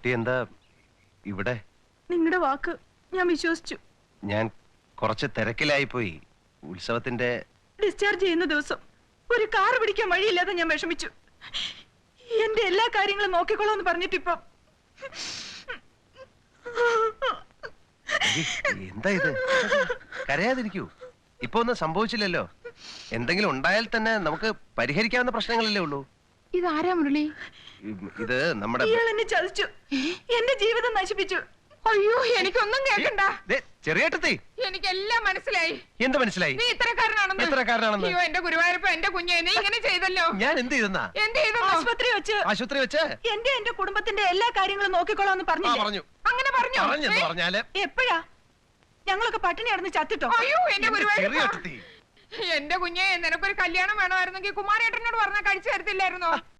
കുട്ടി എന്താ ഇവിടെ? നിങ്ങളുടെ വാക്ക് ഞാൻ വിശ്വസിച്ചു. ഞാൻ കുറച്ച് തിരക്കിലായി പോയി ഉത്സവത്തിന്റെ ഡിസ്ചാർജ് ചെയ്യുന്ന ദിവസം ഒരു കാർ പിടിക്കാൻ വഴിയില്ലാതെ ഞാൻ വിഷമിച്ചു. എന്റെ എല്ലാ കാര്യങ്ങളും നോക്കിക്കോളാം എന്ന് പറഞ്ഞിട്ടിപ്പം എന്താ ഇത്? കരയാതിരിക്കൂ. ഇപ്പൊ ഒന്നും സംഭവിച്ചില്ലല്ലോ. എന്തെങ്കിലും ഉണ്ടായാൽ തന്നെ നമുക്ക് പരിഹരിക്കാവുന്ന പ്രശ്നങ്ങളല്ലേ ഉള്ളൂ. ഇതാരാ മുരളി? ഇത് നമ്മുടെ ഇയാൾ എന്നെ ചതിച്ചു. എന്റെ ജീവിതം നശിപ്പിച്ചു. അയ്യോ എനിക്കൊന്നും കേൾക്കണ്ട ദേ, ചെറിയേട്ടത്തി എനിക്കെല്ലാം മനസ്സിലായി. എന്ത് മനസ്സിലായി? നീ ഇത്തരക്കാരനാണെന്ന്. ഇത്തരക്കാരനാണെന്ന്? അയ്യോ എന്റെ ഗുരുവായൂരപ്പ എന്റെ കുഞ്ഞെ നീ ഇങ്ങനെ ചെയ്തല്ലോ. ഞാൻ എന്ത് ചെയ്തെന്നാ? എന്ത് ചെയ്തെന്നോ? ആശുപത്രി വെച്ച്. ആശുപത്രി വെച്ച്? എന്റെ എന്റെ കുടുംബത്തിന്റെ എല്ലാ കാര്യങ്ങളും നോക്കിക്കോളാം എന്ന് പറഞ്ഞു. അങ്ങനെ പറഞ്ഞു? പറഞ്ഞെന്ന് ഏ? പറഞ്ഞാൽ? എപ്പോഴാ? ഞങ്ങളൊക്കെ പട്ടിണി അടന്ന് ചത്തിട്ടോ? അയ്യോ എന്റെ എന്റെ ഗുരുവായൂരപ്പ. എന്റെ കുഞ്ഞെ നിനക്കൊരു കല്യാണം വേണമായിരുന്നെങ്കിൽ കുമാരേട്ടനോട് പറഞ്ഞാൽ കഴിച്ചു തരത്തില്ലായിരുന്നോ?